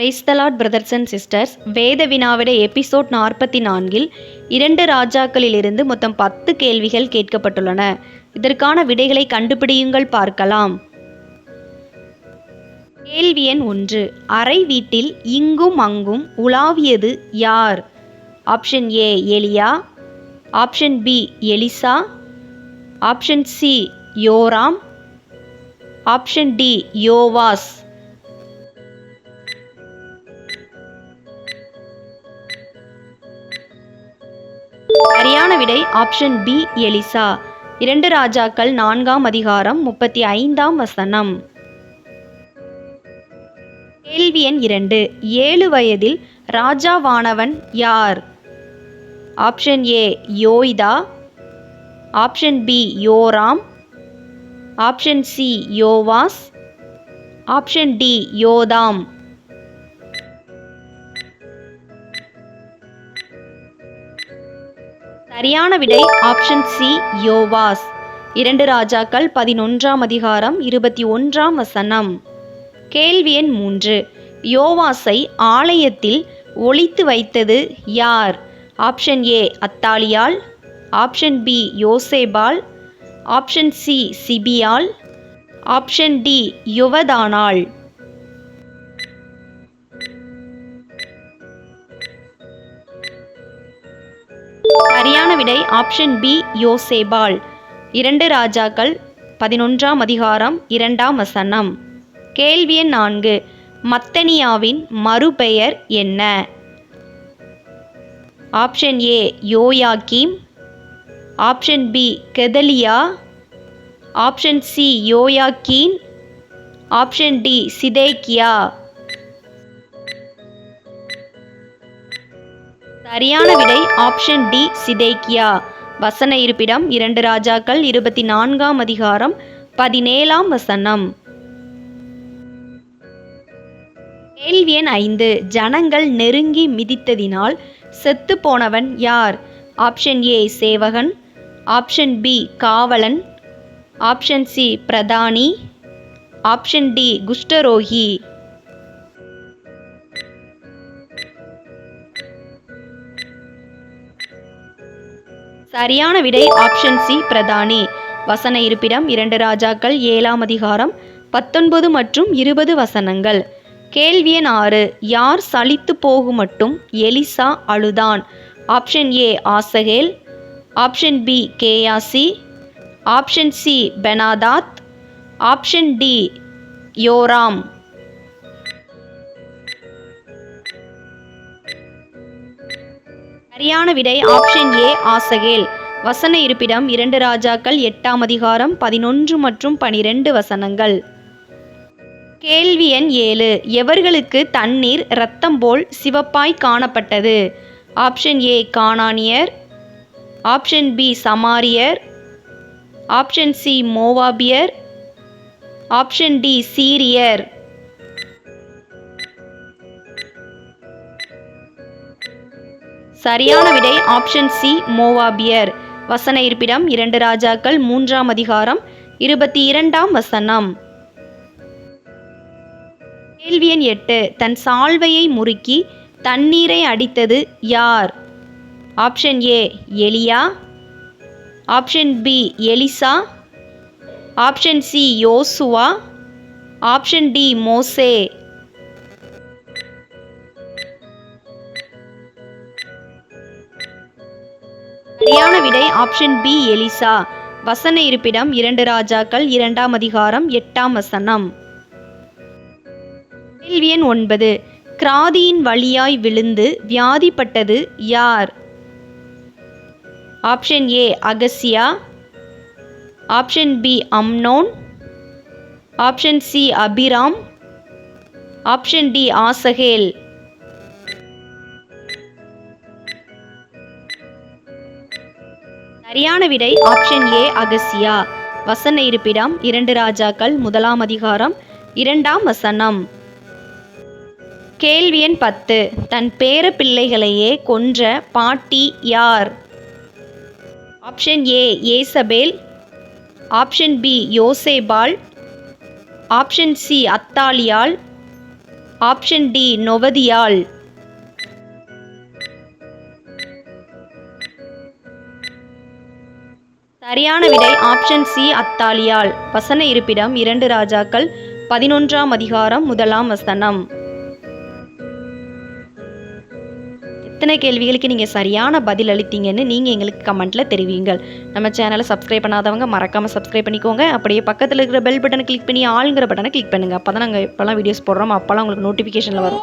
Praise the Lord brothers and sisters வேத வினாவிட episode நாற்பத்தி நான்கில் இரண்டு ராஜாக்களிலிருந்து மொத்தம் பத்து கேள்விகள் கேட்கப்பட்டுள்ளன. இதற்கான விடைகளை கண்டுபிடியுங்கள் பார்க்கலாம். கேள்வி எண் ஒன்று. அறை வீட்டில் இங்கும் அங்கும் உலாவியது யார்? ஆப்ஷன் ஏ எலியா. ஆப்ஷன் பி எலிசா. ஆப்ஷன் சி யோராம். ஆப்ஷன் டி யோவாஸ். விடை ஆப்ஷன் பி எலிசா. இரண்டு ராஜாக்கள் நான்காம் அதிகாரம் முப்பத்தி ஐந்தாம் வசனம். கேள்வி எண் இரண்டு. ஏழு வயதில் ராஜாவானவன் யார்? ஆப்ஷன் ஏ யோய்தா. ஆப்ஷன் பி யோராம். ஆப்ஷன் சி யோவாஸ். ஆப்ஷன் டி யோதாம். சரியான விடை ஆப்ஷன் சி யோவாஸ். இரண்டு ராஜாக்கள் பதினொன்றாம் அதிகாரம் இருபத்தி ஒன்றாம் வசனம். கேள்வி எண் மூன்று. யோவாஸை ஆலயத்தில் ஒழித்து வைத்தது யார்? ஆப்ஷன் ஏ அத்தாலியால் ஆப்ஷன் பி யோசேபால் ஆப்ஷன் சி சிபியால் ஆப்ஷன் டி யுவதானாள். விடை ஆப்ஷன் பி யோசேபால். இரண்டு ராஜாக்கள் பதினொன்றாம் அதிகாரம் இரண்டாம் வசனம். கேள்வி எண் நான்கு. மத்தனியாவின் மறுபெயர் என்ன? ஆப்ஷன் ஏ யோயாக்கீம். ஆப்ஷன் பி கெதலியா. ஆப்ஷன் சி யோயாக்கீன். ஆப்ஷன் டி சிதேக்கியா. சரியான விடை ஆப்ஷன் டி சிதேக்கியா. வசன இருப்பிடம் இரண்டு ராஜாக்கள் இருபத்தி நான்காம் அதிகாரம் பதினேழாம் வசனம். கேள்வி எண் ஐந்து. ஜனங்கள் நெருங்கி மிதித்ததினால் செத்து போனவன் யார்? ஆப்ஷன் ஏ சேவகன். ஆப்ஷன் பி காவலன். ஆப்ஷன் சி பிரதானி. ஆப்ஷன் டி குஷ்டரோகி. சரியான விடை ஆப்ஷன் சி பிரதானி. வசன இருப்பிடம் இரண்டு ராஜாக்கள் ஏழாம் அதிகாரம் பத்தொன்பது மற்றும் இருபது வசனங்கள். கேள்வி எண் ஆறு யார் சலித்து போகும் மட்டும் எலிசா அழுதான்? ஆப்ஷன் ஏ ஆசகேல். ஆப்ஷன் பி கேயாசி. ஆப்ஷன் சி பெனாதாத். ஆப்ஷன் டி யோராம். சரியான விடை ஆப்ஷன் ஏ ஆசகேல். வசன இருப்பிடம் இரண்டு ராஜாக்கள் எட்டாம் அதிகாரம் பதினொன்று மற்றும் பனிரெண்டு வசனங்கள். கேள்வி எண் ஏழு. எவர்களுக்கு தண்ணீர் இரத்தம் போல் சிவப்பாய் காணப்பட்டது? ஆப்ஷன் ஏ கானானியர். ஆப்ஷன் பி சமாரியர். ஆப்ஷன் சி மோவாபியர். ஆப்ஷன் டி சீரியர். சரியான விடை ஆப்ஷன் சி மோவாபியர். வசன இருப்பிடம் இரண்டு ராஜாக்கள் மூன்றாம் அதிகாரம் இருபத்தி இரண்டாம் வசனம். கேள்வி எண் எட்டு தன் சால்வையை முறுக்கி தண்ணீரை அடித்தது யார்? ஆப்ஷன் ஏ எலியா. ஆப்ஷன் பி எலிசா. ஆப்ஷன் சி யோசுவா. ஆப்ஷன் டி மோசே. சரியான விடை ஆப்ஷன் பி எலிசா. வசன இருப்பிடம் இரண்டு ராஜாக்கள் இரண்டாம் அதிகாரம் எட்டாம் வசனம். கேள்வி எண் ஒன்பது. கிராதியின் வழியாய் விழுந்து வியாதிப்பட்டது யார்? ஆப்ஷன் ஏ அகசியா. ஆப்ஷன் பி அம்னோன். ஆப்ஷன் சி அபிராம். ஆப்ஷன் டி ஆசகேல். சரியான விடை ஆப்ஷன் ஏ அகசியா வசன இருப்பிடம் இரண்டு ராஜாக்கள் முதலாம் அதிகாரம் இரண்டாம் வசனம். கேள்வி எண் பத்து. தன் பேர பிள்ளைகளையே கொன்ற பாட்டி யார்? ஆப்ஷன் ஏ ஏசபேல். ஆப்ஷன் பி யோசேபால். ஆப்ஷன் சி அத்தாலியால். ஆப்ஷன் டி நொவதியால். சரியான விடை ஆப்ஷன் சி அத்தாலியால். வசன இருப்பிடம் இரண்டு ராஜாக்கள் பதினொன்றாம் அதிகாரம் முதலாம் வசனம். எத்தனை கேள்விகளுக்கு நீங்கள் சரியான பதில் அளித்தீங்கன்னு நீங்கள் எங்களுக்கு கமெண்ட்டில் தெரிவிங்கள் நம்ம சேனலை சப்ஸ்கிரைப் பண்ணாதவங்க மறக்காமல் சப்ஸ்கிரைப் பண்ணிக்கோங்க. அப்படியே பக்கத்தில் இருக்கிற பெல் பட்டனை கிளிக் பண்ணி ஆளுங்கிற பட்டனை கிளிக் பண்ணுங்கள் அப்போ தான் நாங்கள் எப்போல்லாம் வீடியோஸ் போடுறோம். அப்போல்லாம் உங்களுக்கு நோட்டிஃபிகேஷனில் வரும்.